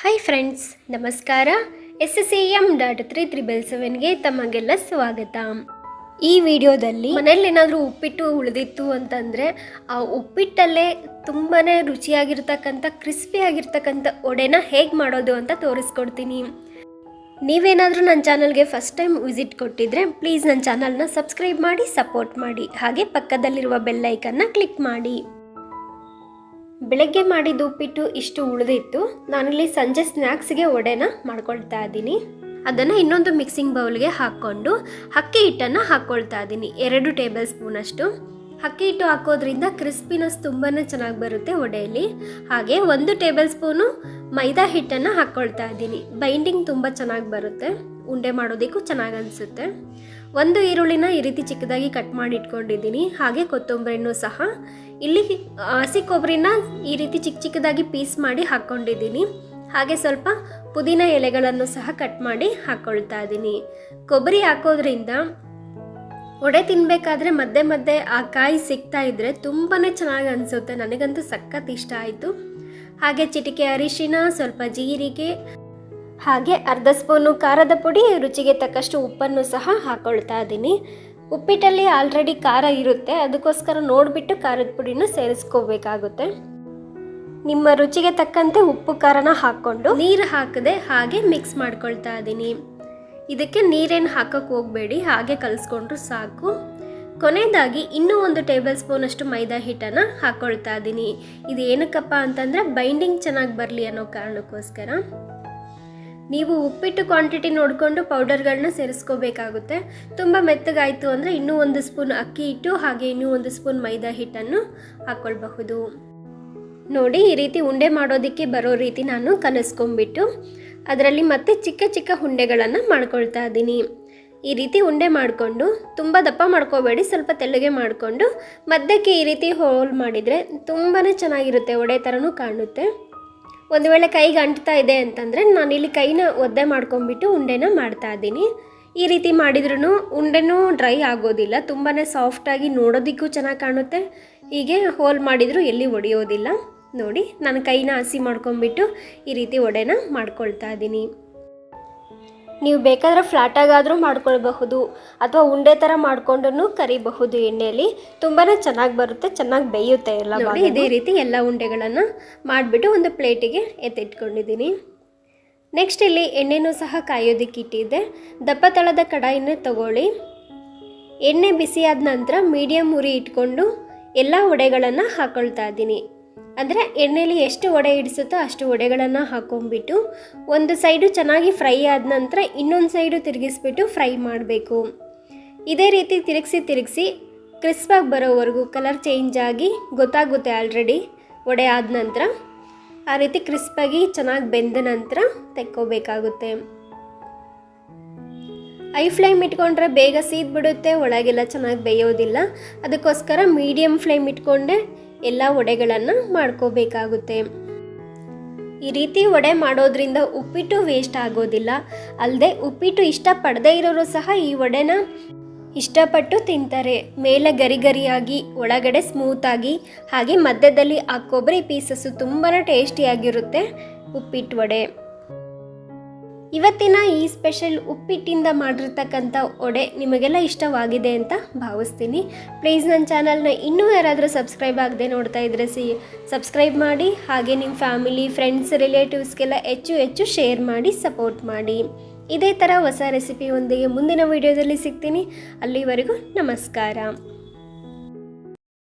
Hi friends ನಮಸ್ಕಾರ. S S M dot three triple ಸೆವೆನ್ಗೆ ತಮಗೆಲ್ಲ ಸ್ವಾಗತ. ಈ ವಿಡಿಯೋದಲ್ಲಿ ಮನೇಲಿ ಏನಾದರೂ ಉಪ್ಪಿಟ್ಟು ಉಳಿದಿತ್ತು ಅಂತಂದರೆ, ಆ ಉಪ್ಪಿಟ್ಟಲ್ಲೇ ತುಂಬಾ ರುಚಿಯಾಗಿರ್ತಕ್ಕಂಥ, ಕ್ರಿಸ್ಪಿ ಆಗಿರ್ತಕ್ಕಂಥ ಒಡೆನ ಹೇಗೆ ಮಾಡೋದು ಅಂತ ತೋರಿಸ್ಕೊಡ್ತೀನಿ. ನೀವೇನಾದರೂ ನನ್ನ ಚಾನಲ್ಗೆ ಫಸ್ಟ್ ಟೈಮ್ ವಿಸಿಟ್ ಕೊಟ್ಟಿದ್ರೆ ಪ್ಲೀಸ್ ನನ್ನ ಚಾನಲ್ನ ಸಬ್ಸ್ಕ್ರೈಬ್ ಮಾಡಿ ಸಪೋರ್ಟ್ ಮಾಡಿ. ಹಾಗೆ ಪಕ್ಕದಲ್ಲಿರುವ ಬೆಲ್ಲೈಕನ್ನ ಕ್ಲಿಕ್ ಮಾಡಿ. ಬೆಳಗ್ಗೆ ಮಾಡಿದ ಉಪ್ಪಿಟ್ಟು ಇಷ್ಟು ಉಳಿದಿತ್ತು. ನಾನಿಲ್ಲಿ ಸಂಜೆ ಸ್ನ್ಯಾಕ್ಸ್ಗೆ ವಡೆನ ಮಾಡ್ಕೊಳ್ತಾ ಇದ್ದೀನಿ. ಅದನ್ನು ಇನ್ನೊಂದು ಮಿಕ್ಸಿಂಗ್ ಬೌಲ್ಗೆ ಹಾಕ್ಕೊಂಡು ಅಕ್ಕಿ ಹಿಟ್ಟನ್ನು ಹಾಕ್ಕೊಳ್ತಾ ಇದ್ದೀನಿ. ಎರಡು ಟೇಬಲ್ ಸ್ಪೂನಷ್ಟು ಅಕ್ಕಿ ಹಿಟ್ಟು ಹಾಕೋದ್ರಿಂದ ಕ್ರಿಸ್ಪಿನೆಸ್ ತುಂಬಾ ಚೆನ್ನಾಗಿ ಬರುತ್ತೆ ಒಡೆಯಲ್ಲಿ ಹಾಗೆ ಒಂದು ಟೇಬಲ್ ಸ್ಪೂನು ಮೈದಾ ಹಿಟ್ಟನ್ನು ಹಾಕ್ಕೊಳ್ತಾ ಇದ್ದೀನಿ. ಬೈಂಡಿಂಗ್ ತುಂಬ ಚೆನ್ನಾಗಿ ಬರುತ್ತೆ. ಉಂಡೆ ಮಾಡೋದಕ್ಕೂ ಚೆನ್ನಾಗಿ ಅನಿಸುತ್ತೆ. ಒಂದು ಈರುಳ್ಳಿನ ಈ ರೀತಿ ಚಿಕ್ಕದಾಗಿ ಕಟ್ ಮಾಡಿ ಇಟ್ಕೊಂಡಿದ್ದೀನಿ. ಹಾಗೆ ಕೊತ್ತಂಬರಿನೂ ಸಹ. ಇಲ್ಲಿ ಹಸಿ ಕೊಬ್ಬರಿನ ಈ ರೀತಿ ಚಿಕ್ಕ ಚಿಕ್ಕದಾಗಿ ಪೀಸ್ ಮಾಡಿ ಹಾಕ್ಕೊಂಡಿದ್ದೀನಿ ಹಾಗೆ ಸ್ವಲ್ಪ ಪುದೀನ ಎಲೆಗಳನ್ನು ಸಹ ಕಟ್ ಮಾಡಿ ಹಾಕ್ಕೊಳ್ತಾ ಇದ್ದೀನಿ. ಕೊಬ್ಬರಿ ಹಾಕೋದ್ರಿಂದ ಒಡೆ ತಿನ್ನಬೇಕಾದ್ರೆ ಮಧ್ಯೆ ಮಧ್ಯೆ ಆ ಕಾಯಿ ಸಿಗ್ತಾ ಇದ್ರೆ ತುಂಬಾ ಚೆನ್ನಾಗಿ ಅನಿಸುತ್ತೆ. ನನಗಂತೂ ಸಖತ್ ಇಷ್ಟ ಆಯಿತು. ಹಾಗೆ ಚಿಟಿಕೆ ಅರಿಶಿನ, ಸ್ವಲ್ಪ ಜೀರಿಗೆ ಹಾಗೆ ಅರ್ಧ ಸ್ಪೂನು ಖಾರದ ಪುಡಿ, ರುಚಿಗೆ ತಕ್ಕಷ್ಟು ಉಪ್ಪನ್ನು ಸಹ ಹಾಕೊಳ್ತಾ ಇದ್ದೀನಿ. ಉಪ್ಪಿಟ್ಟಲ್ಲಿ ಆಲ್ರೆಡಿ ಖಾರ ಇರುತ್ತೆ, ಅದಕ್ಕೋಸ್ಕರ ನೋಡಿಬಿಟ್ಟು ಖಾರದ ಪುಡಿನ ಸೇರಿಸ್ಕೋಬೇಕಾಗುತ್ತೆ. ನಿಮ್ಮ ರುಚಿಗೆ ತಕ್ಕಂತೆ ಉಪ್ಪು ಖಾರನ ಹಾಕ್ಕೊಂಡು ನೀರು ಹಾಕದೆ ಹಾಗೆ ಮಿಕ್ಸ್ ಮಾಡ್ಕೊಳ್ತಾ ಇದ್ದೀನಿ. ಇದಕ್ಕೆ ನೀರೇನು ಹಾಕೋಕ್ಕೆ ಹೋಗಬೇಡಿ, ಹಾಗೆ ಕಲಿಸ್ಕೊಂಡ್ರು ಸಾಕು. ಕೊನೆಯದಾಗಿ ಇನ್ನೂ ಒಂದು ಟೇಬಲ್ ಸ್ಪೂನಷ್ಟು ಮೈದಾ ಹಿಟ್ಟನ್ನು ಹಾಕ್ಕೊಳ್ತಾ ಇದ್ದೀನಿ. ಇದು ಏನಕ್ಕಪ್ಪ ಅಂತಂದರೆ ಬೈಂಡಿಂಗ್ ಚೆನ್ನಾಗಿ ಬರಲಿ ಅನ್ನೋ ಕಾರಣಕ್ಕೋಸ್ಕರ. ನೀವು ಉಪ್ಪಿಟ್ಟು ಕ್ವಾಂಟಿಟಿ ನೋಡಿಕೊಂಡು ಪೌಡರ್ಗಳನ್ನ ಸೇರಿಸ್ಕೋಬೇಕಾಗುತ್ತೆ. ತುಂಬ ಮೆತ್ತಗಾಯಿತು ಅಂದರೆ ಇನ್ನೂ ಒಂದು ಸ್ಪೂನ್ ಅಕ್ಕಿ ಹಿಟ್ಟು, ಹಾಗೆ ಇನ್ನೂ ಒಂದು ಸ್ಪೂನ್ ಮೈದಾ ಹಿಟ್ಟನ್ನು ಹಾಕ್ಕೊಳ್ಬಹುದು ನೋಡಿ, ಈ ರೀತಿ ಉಂಡೆ ಮಾಡೋದಕ್ಕೆ ಬರೋ ರೀತಿ ನಾನು ಕಲಿಸ್ಕೊಂಬಿಟ್ಟು ಅದರಲ್ಲಿ ಮತ್ತೆ ಚಿಕ್ಕ ಚಿಕ್ಕ ಉಂಡೆಗಳನ್ನು ಮಾಡ್ಕೊಳ್ತಾ ಇದ್ದೀನಿ. ಈ ರೀತಿ ಉಂಡೆ ಮಾಡಿಕೊಂಡು, ತುಂಬ ದಪ್ಪ ಮಾಡ್ಕೋಬೇಡಿ, ಸ್ವಲ್ಪ ತೆಳ್ಳಗೆ ಮಾಡಿಕೊಂಡು, ಮಧ್ಯಕ್ಕೆ ಈ ರೀತಿ ಹೋಲ್ ಮಾಡಿದರೆ ತುಂಬಾ ಚೆನ್ನಾಗಿರುತ್ತೆ ಒಡೆ ಥರನೂ ಕಾಣುತ್ತೆ. ಒಂದು ವೇಳೆ ಕೈಗೆ ಅಂಟ್ತಾ ಇದೆ ಅಂತಂದರೆ ಇಲ್ಲಿ ಕೈನ ಒದ್ದೆ ಮಾಡ್ಕೊಂಬಿಟ್ಟು ಉಂಡೆನ ಮಾಡ್ತಾ ಇದ್ದೀನಿ. ಈ ರೀತಿ ಮಾಡಿದ್ರೂ ಉಂಡೆನೂ ಡ್ರೈ ಆಗೋದಿಲ್ಲ ತುಂಬಾ ಸಾಫ್ಟಾಗಿ ನೋಡೋದಕ್ಕೂ ಚೆನ್ನಾಗಿ ಕಾಣುತ್ತೆ. ಹೀಗೆ ಹೋಲ್ ಮಾಡಿದರೂ ಎಲ್ಲಿ ಒಡೆಯೋದಿಲ್ಲ. ನೋಡಿ, ನಾನು ಕೈನ ಹಸಿ ಮಾಡ್ಕೊಂಬಿಟ್ಟು ಈ ರೀತಿ ಒಡೆನ ಮಾಡ್ಕೊಳ್ತಾ ಇದ್ದೀನಿ. ನೀವು ಬೇಕಾದರೆ ಫ್ಲಾಟಾಗಾದರೂ ಮಾಡ್ಕೊಳ್ಬಹುದು ಅಥವಾ ಉಂಡೆ ಥರ ಮಾಡ್ಕೊಂಡು ಕರಿಬಹುದು ಎಣ್ಣೆಯಲ್ಲಿ. ತುಂಬಾ ಚೆನ್ನಾಗಿ ಬರುತ್ತೆ ಚೆನ್ನಾಗಿ ಬೇಯುತ್ತೆ ಎಲ್ಲ ನೋಡಿ ಇದೇ ರೀತಿ ಎಲ್ಲ ಉಂಡೆಗಳನ್ನು ಮಾಡಿಬಿಟ್ಟು ಒಂದು ಪ್ಲೇಟಿಗೆ ಎತ್ತಿಟ್ಕೊಂಡಿದ್ದೀನಿ. ನೆಕ್ಸ್ಟ್ ಇಲ್ಲಿ ಎಣ್ಣೆನೂ ಸಹ ಕಾಯೋದಕ್ಕೆ ಇಟ್ಟಿದ್ದೆ. ದಪ್ಪ ತಳದ ಕಡಾಯಿನ ತಗೊಳ್ಳಿ. ಎಣ್ಣೆ ಬಿಸಿಯಾದ ನಂತರ ಮೀಡಿಯಮ್ ಉರಿ ಇಟ್ಕೊಂಡು ಎಲ್ಲ ವಡೆಗಳನ್ನು ಹಾಕೊಳ್ತಾ ಇದ್ದೀನಿ. ಅಂದರೆ ಎಣ್ಣೆಯಲ್ಲಿ ಎಷ್ಟು ವಡೆ ಹಿಡಿಸುತ್ತೋ ಅಷ್ಟು ವಡೆಗಳನ್ನು ಹಾಕೊಂಡ್ಬಿಟ್ಟು ಒಂದು ಸೈಡು ಚೆನ್ನಾಗಿ ಫ್ರೈ ಆದ ನಂತರ ಇನ್ನೊಂದು ಸೈಡು ತಿರುಗಿಸ್ಬಿಟ್ಟು ಫ್ರೈ ಮಾಡಬೇಕು. ಇದೇ ರೀತಿ ತಿರುಗಿಸಿ ತಿರುಗಿಸಿ ಕ್ರಿಸ್ಪಾಗಿ ಬರೋವರೆಗೂ ಕಲರ್ ಚೇಂಜ್ ಆಗಿ ಗೊತ್ತಾಗುತ್ತೆ ಆಲ್ರೆಡಿ ವಡೆ ಆದ ನಂತರ. ಆ ರೀತಿ ಕ್ರಿಸ್ಪಾಗಿ ಚೆನ್ನಾಗಿ ಬೆಂದ ನಂತರ ತೆಕ್ಕೋಬೇಕಾಗುತ್ತೆ. ಐ ಫ್ಲೇಮ್ ಇಟ್ಕೊಂಡ್ರೆ ಬೇಗ ಸೀದ್ಬಿಡುತ್ತೆ, ಒಳಗೆಲ್ಲ ಚೆನ್ನಾಗಿ ಬೇಯೋದಿಲ್ಲ. ಅದಕ್ಕೋಸ್ಕರ ಮೀಡಿಯಮ್ ಫ್ಲೇಮ್ ಇಟ್ಕೊಂಡೆ ಎಲ್ಲ ವಡೆಗಳನ್ನು ಮಾಡ್ಕೋಬೇಕಾಗುತ್ತೆ. ಈ ರೀತಿ ವಡೆ ಮಾಡೋದ್ರಿಂದ ಉಪ್ಪಿಟ್ಟು ವೇಸ್ಟ್ ಆಗೋದಿಲ್ಲ. ಅಲ್ಲದೆ ಉಪ್ಪಿಟ್ಟು ಇಷ್ಟಪಡದೇ ಇರೋರು ಸಹ ಈ ವಡೆನ ಇಷ್ಟಪಟ್ಟು ತಿಂತಾರೆ. ಮೇಲೆ ಗರಿ ಗರಿಯಾಗಿ, ಒಳಗಡೆ ಸ್ಮೂತಾಗಿ ಹಾಗೆ ಮಧ್ಯದಲ್ಲಿ ಆ ಕೊಬ್ಬರಿ ಪೀಸಸ್ಸು ತುಂಬಾ ಟೇಸ್ಟಿಯಾಗಿರುತ್ತೆ ಉಪ್ಪಿಟ್ಟು ವಡೆ. ಇವತ್ತಿನ ಈ ಸ್ಪೆಷಲ್ ಉಪ್ಪಿಟ್ಟಿಂದ ಮಾಡಿರ್ತಕ್ಕಂಥ ಒಡೆ ನಿಮಗೆಲ್ಲ ಇಷ್ಟವಾಗಿದೆ ಅಂತ ಭಾವಿಸ್ತೀನಿ. ಪ್ಲೀಸ್ ನನ್ನ ಚಾನಲ್ನ ಇನ್ನೂ ಯಾರಾದರೂ ಸಬ್ಸ್ಕ್ರೈಬ್ ಆಗದೆ ನೋಡ್ತಾ ಇದ್ರೆ ಸಿ ಸಬ್ಸ್ಕ್ರೈಬ್ ಮಾಡಿ, ಹಾಗೆ ನಿಮ್ಮ ಫ್ಯಾಮಿಲಿ ಫ್ರೆಂಡ್ಸ್ ರಿಲೇಟಿವ್ಸ್ಗೆಲ್ಲ ಹೆಚ್ಚು ಹೆಚ್ಚು ಶೇರ್ ಮಾಡಿ ಸಪೋರ್ಟ್ ಮಾಡಿ. ಇದೇ ಥರ ಹೊಸ ರೆಸಿಪಿಯೊಂದಿಗೆ ಮುಂದಿನ ವೀಡಿಯೋದಲ್ಲಿ ಸಿಗ್ತೀನಿ. ಅಲ್ಲಿವರೆಗೂ ನಮಸ್ಕಾರ.